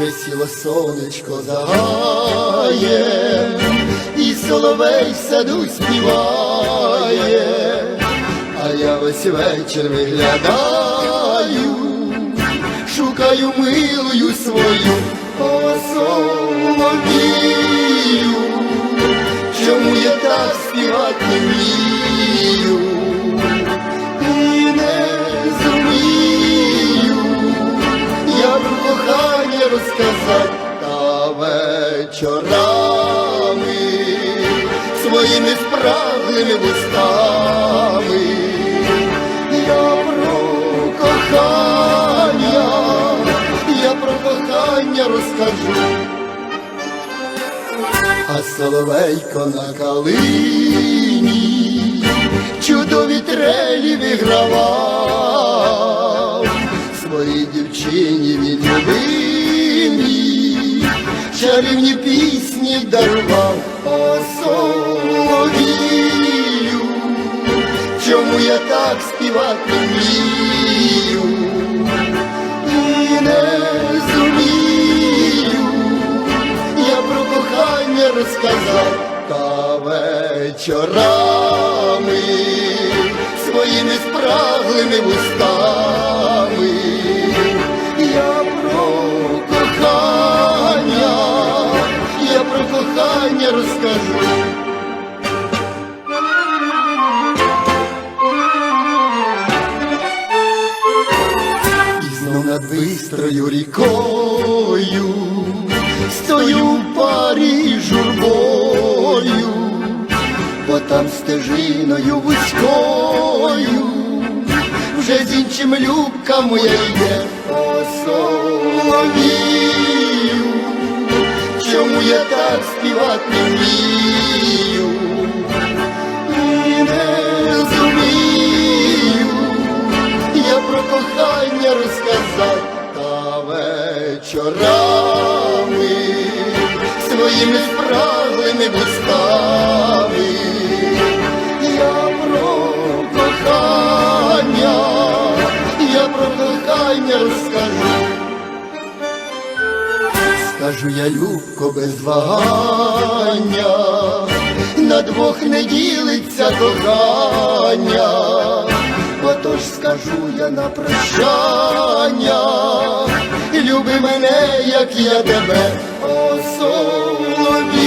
Вже сіло сонечко загає, і соловей в саду співає, а я весь вечір виглядаю, шукаю милую свою о, соловію, чому я так співати та вечорами своїми спраглими вустами. Я про кохання, я про кохання розкажу. А соловейко на калині чудові трелі вигравав, своїй дівчині він любимій, чарівні пісні дарував. Соловію, чому я так співати вмію? І не зумію. Я про кохання розказав. Та вечорами своїми спраглими вустами. Над бистрою рікою стою в парі журбою, бо там стежиною вузькою вже з іншим любка моя йде О, соловію, чому я так співати вмію вечорами своїми спраглими вустами. Я про кохання, я про кохання розкажу. Скажу я любко без вагання, на двох не ділиться кохання, отож скажу я на прощання, люби мене, як я тебе, о соловію,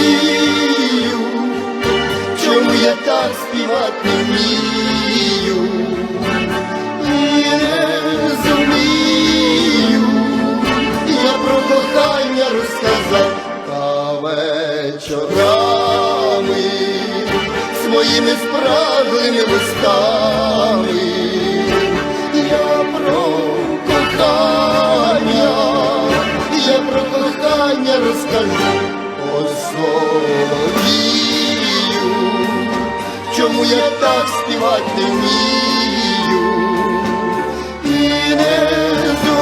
чому я так співати вмію? І не зумію я про кохання розказав та вечорами своїми спраглими вустами. Кохання розкажу о соловію, чому я так співати не вмію і не зумію.